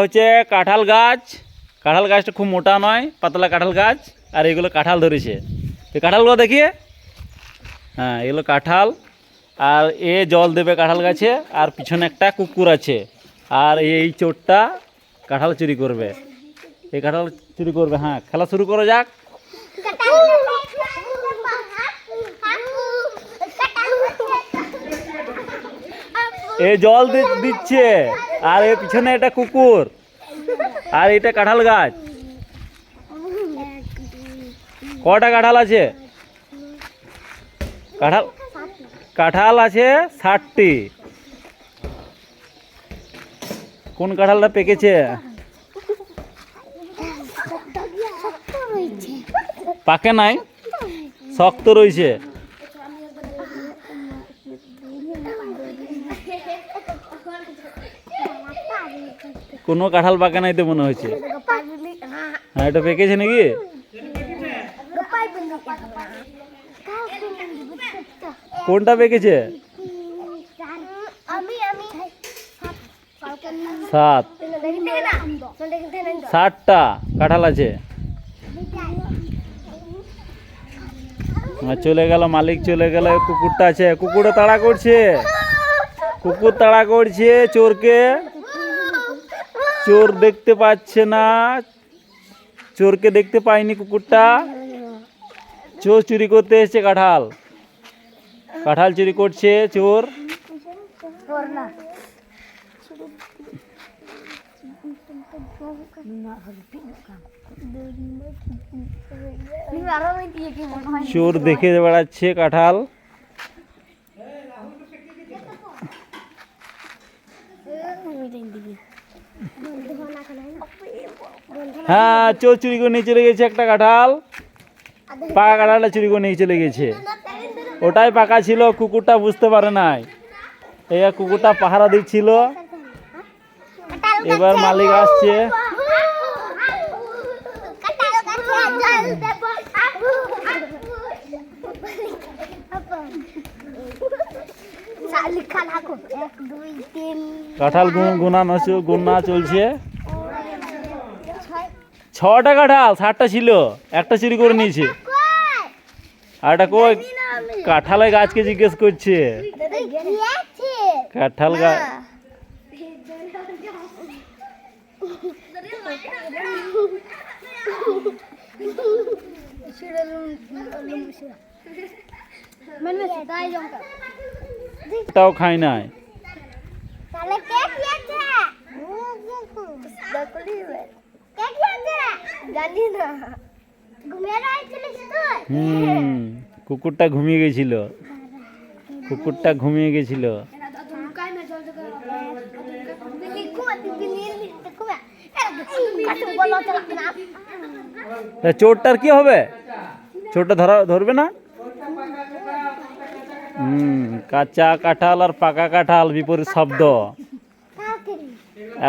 হচ্ছে কাঁঠাল গাছ। কাঁঠাল গাছটা খুব মোটা নয় পাতলা কাঁঠাল গাছ আর এগুলো কাঁঠাল ধরেছে। এই কাঁঠালগুলো দেখিয়ে হ্যাঁ এগুলো কাঁঠাল আর এ জল দেবে কাঁঠাল গাছে আর পিছনে একটা কুকুর আছে। আর এই চোরটা কাঁঠাল চুরি করবে। এই কাঁঠাল চুরি করবে হ্যাঁ খেলা শুরু করা যাক। এ জল দিচ্ছে। আর এর পিছনে এটা কুকুর। আর এটা কাঁঠাল গাছ। কটা কাঁঠাল আছে? কাঁঠাল কাঁঠাল আছে ষাটটি। কোন কাঁঠালটা পেকেছে? পাকে নাই? শক্ত রয়েছে কোনো কাঁঠাল পাকে নাই তো মনে হচ্ছে হ্যাঁ এটা পেকেছে নাকি? কোনটা পেকেছে সাত। ষাটটা কাঁঠাল আছে। চলে গেল মালিক চলে গেল কুকুরটা আছে। কুকুরও তাড়া করছে। কুকুর তাড়া করছে চোরকে। চোর দেখতে পাচ্ছে না। চোরকে দেখতে পায়নি কুকুরটা। চোর চুরি করতে এসছে কাঁঠাল। কাঁঠাল চুরি করছে চোর। চোর দেখে বেড়াচ্ছে কাঁঠাল। হ্যাঁ চোর চুরি করে নিয়ে চলে গেছে একটা কাঁঠাল। পাকা কাঁঠালটা চুরি করে নিয়ে চলে গেছে। ওটাই পাকা ছিল কুকুরটা বুঝতে পারে নাই। এই কুকুরটা পাহারা দিচ্ছিল। এবার মালিক আসছে। কাঁঠাল গু- গুনানো গুনা চলছে। ছটা কাঁঠাল ষাটটা ছিল একটা চুরি করে নিয়েছে। আর এটা কই? কাঁঠালের গাছকে জিজ্ঞেস করছে। কাঁঠাল গাছ মানে তাই খাই নাই। তাহলে কে খেয়েছে হুম, কুকুরটা ঘুমিয়ে গেছিল। কুকুরটা ঘুমিয়ে গেছিল। চোরটার কি হবে? চোরটা ধরা, ধরবে না? হুম, কাঁচা কাঁঠাল আর পাকা কাঁঠাল বিপরীত শব্দ।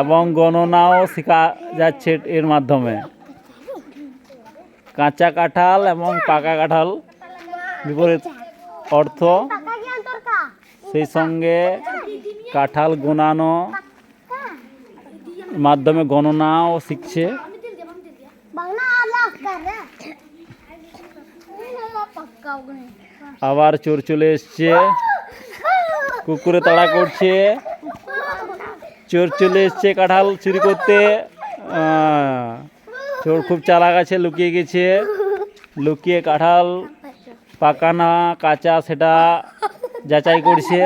এবং গণনাও শেখা যাচ্ছে এর মাধ্যমে। কাঁচা কাঁঠাল এবং পাকা কাঁঠাল বিপরীত অর্থ। সেই সঙ্গে কাঁঠাল গোনানো মাধ্যমে গণনাও শিখছে। আবার চোর চলে এসছে। কুকুরে তাড়া করছে। চোর চলে এসছে কাঁঠাল চুরি করতে। চোর খুব চালা গেছে লুকিয়ে গেছে। লুকিয়ে কাঁঠাল, পাকানা, কাঁচা, সেটা যাচাই করছে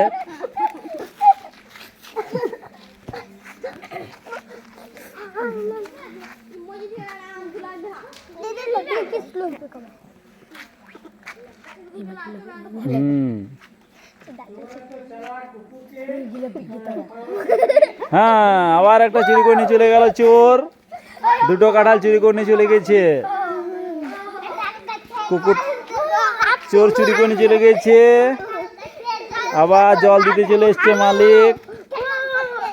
হুম হ্যাঁ আবার একটা চুরি করে চলে গেল চোর। দুটো কাঁঠাল চুরি করে চলে গেছে। কুকুর চোর চুরি করে চলে গেছে। আবার জল দিতে চলে এসছে মালিক।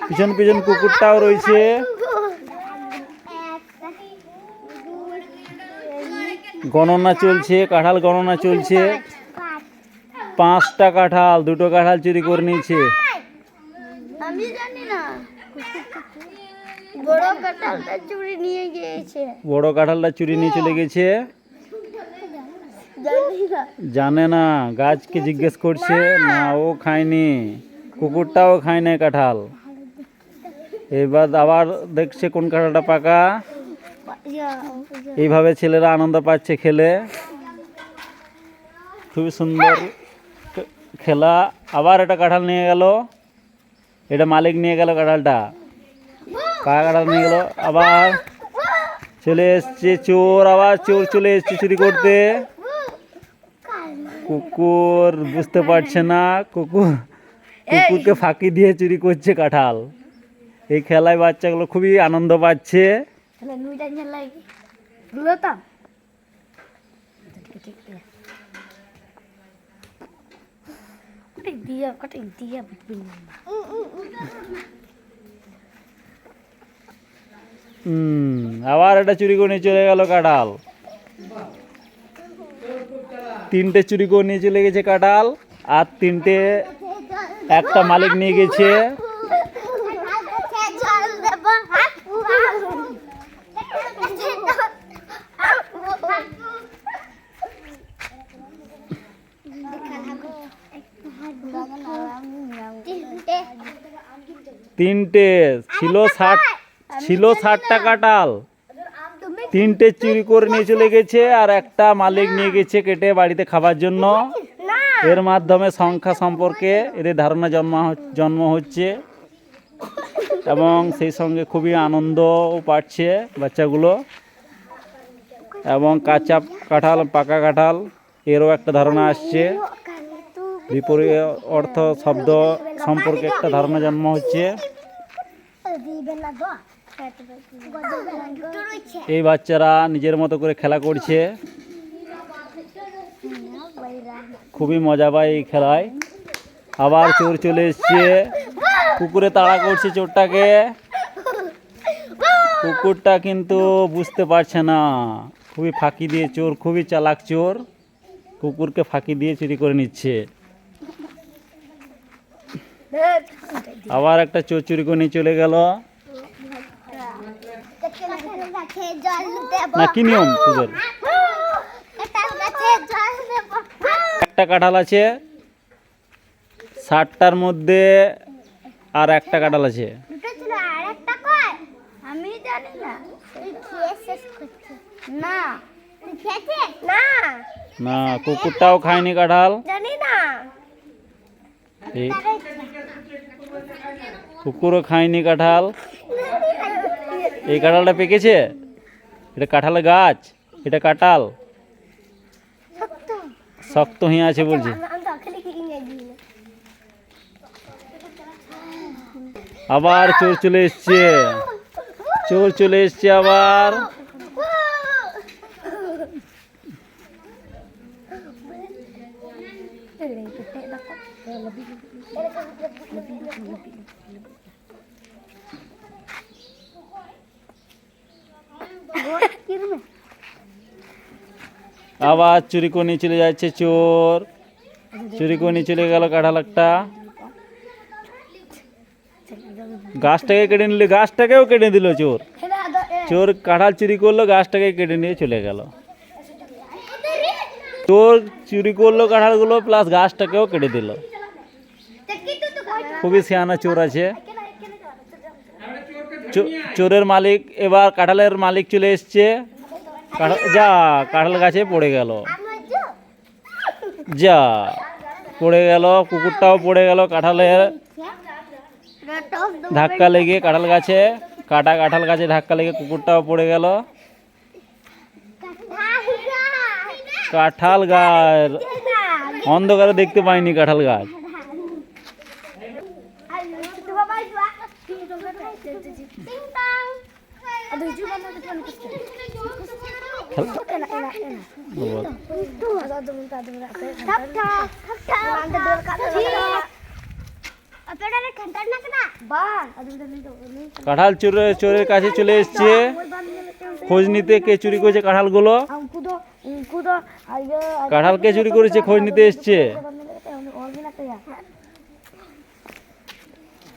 পিছন পিছন কুকুরটাও রয়েছে। গণনা চলছে, কাঁঠাল গণনা চলছে। পাঁচটা কাঁঠাল, দুটো কাঁঠাল চুরি করে নিয়েছে। বড় কাঁঠালটা চুরি নিয়ে গিয়েছে। বড় কাঁঠালটা চুরি নিয়ে চলে গেছে। জানে না গাছকে জিজ্ঞেস করছে না ও খায়নি কুকুরটাও খায় না কাঁঠাল। এবার আবার দেখছে কোন কাঁঠালটা পাকা। এইভাবে ছেলেরা আনন্দ পাচ্ছে খেলে। খুবই সুন্দর খেলা। আবার এটা কাঁঠাল নিয়ে গেল। এটা মালিক নিয়ে গেল কাঁঠালটা। কাকা কাঁঠাল নিয়ে গেল। আবার চলে এসছে চোর আবার চোর চলে এসছে চুরি করতে। কুকুর বুঝতে পারছে না কুকুর কুকুরকে ফাঁকি দিয়ে চুরি করছে কাঁঠাল। এই খেলায় বাচ্চাগুলো খুবই আনন্দ পাচ্ছে। দিয়া দিয়া আবার এটা চুরি করে নিয়ে চলে গেল কাঁঠাল। তিনটে চুরি করে নিয়ে চলে গেছে কাঁঠাল, আর তিনটে একটা মালিক নিয়ে গেছে। তিনটে ছিল ষাট ছিল ষাটটা কাঁঠাল তিনটে চুরি করে নিয়ে চলে গেছে আর একটা মালিক নিয়ে গেছে কেটে বাড়িতে খাবার জন্য। এর মাধ্যমে সংখ্যা সম্পর্কে এদের ধারণা জন্ম জন্ম হচ্ছে এবং সেই সঙ্গে খুবই আনন্দও পাচ্ছে বাচ্চাগুলো এবং কাঁচা কাঁঠাল, পাকা কাঁঠাল, এরও একটা ধারণা আসছে। বিপরীত অর্থ শব্দ সম্পর্কে একটা ধারণা জন্ম হচ্ছে। এই বাচ্চারা নিজের মতো করে খেলা করছে। খুবই মজা পায় এই খেলায়। আবার চোর চলে এসছে। কুকুরে তাড়া করছে চোরটাকে। কুকুরটা কিন্তু বুঝতে পারছে না। খুবই ফাঁকি দিয়ে চোর, খুবই চালাক চোর। কুকুরকে ফাঁকি দিয়ে চুরি করে নিচ্ছে। আবার একটা চোর চুরি করে নিয়ে চলে গেল। না কি নিয়ম একটা কাঁঠাল আছে, ষাটটার মধ্যে আর একটা কাঁঠাল আছে। না, কুকুরটাও খায়নি কাঁঠাল। কুকুরও খায়নি কাঁঠাল। এই কাঁঠালটা পেকেছে এটা কাঁঠালের গাছ এটা কাঁঠাল শক্ত হয়ে আছে বলছে আবার চোর চলে এসছে চোর চলে এসছে আবার আবার চুরি করে চলে যাচ্ছে চোর। চুরি করে চলে গেল কাঁঠাল একটা গাছটাকে কেটে নিলে, গাছটাকেও কেটে দিল চোর। চোর কাঁঠাল চুরি করল, গাছটাকে কেটে নিয়ে চলে গেল। চোর চুরি করল কাঁঠালগুলো প্লাস গাছটাকেও কেটে দিল। খুবই সিয়ানা চোর আছে। চোরের মালিক, এবার কাঁঠালের মালিক চলে এসছে। যা, কাঁঠাল গাছে পড়ে গেল। যা, পড়ে গেল, কুকুরটাও পড়ে গেল কাঁঠালের ধাক্কা লেগে কাঁঠাল গাছে। কাটা কাঁঠাল গাছে ধাক্কা লেগে কুকুরটাও পড়ে গেল। কাঁঠাল গাছ। অন্ধকারে দেখতে পাইনি কাঁঠাল গাছ। কাঁঠাল চোরের চোরের কাছে চলে এসছে খোঁজ নিতে কে চুরি করেছে কাঁঠালগুলো কাঁঠাল কে চুরি করেছে খোঁজ নিতে এসছে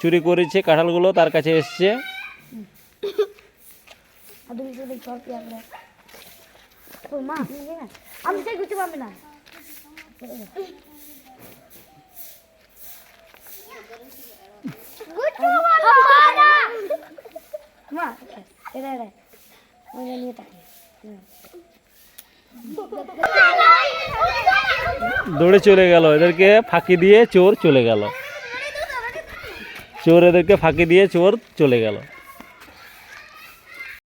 চুরি করেছে কাঁঠালগুলো তার কাছে এসছে দৌড়ে চলে গেল এদেরকে ফাঁকি দিয়ে চোর চলে গেল চোর এদেরকে ফাঁকি দিয়ে চোর চলে গেল।